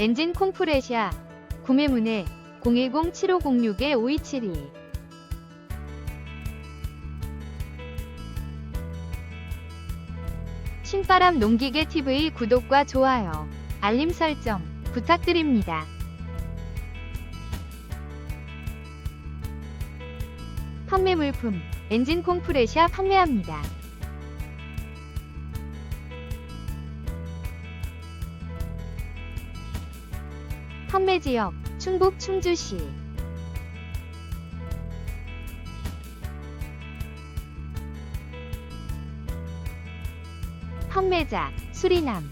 엔진 콤프레시아 구매 문의 010-7506-5272 신바람 농기계 TV 구독과 좋아요, 알림 설정 부탁드립니다. 판매 물품 엔진 콤프레시아 판매합니다. 판매 지역 충북 충주시 판매자 수리남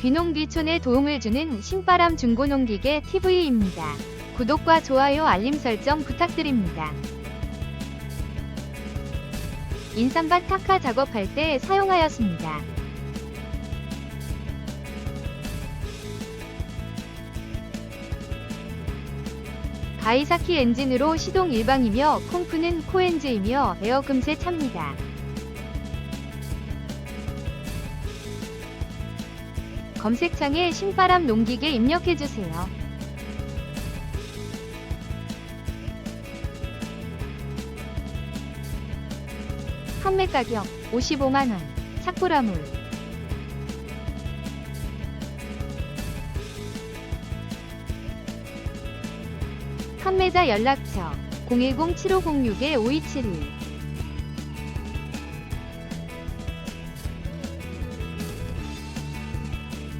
귀농귀촌에 도움을 주는 신바람 중고농기계 TV입니다. 구독과 좋아요 알림 설정 부탁드립니다. 인삼밭 타카 작업할 때 사용하였습니다. 가이사키 엔진으로 시동 일방이며 콤프는 코엔즈이며 에어 금세 찹니다. 검색창에 신바람 농기계 입력해주세요. 판매 가격 55만원 착불화물 판매자 연락처 010-7506-5271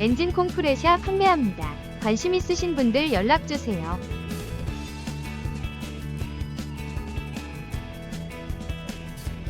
엔진 콤프레시아 판매합니다. 관심 있으신 분들 연락주세요.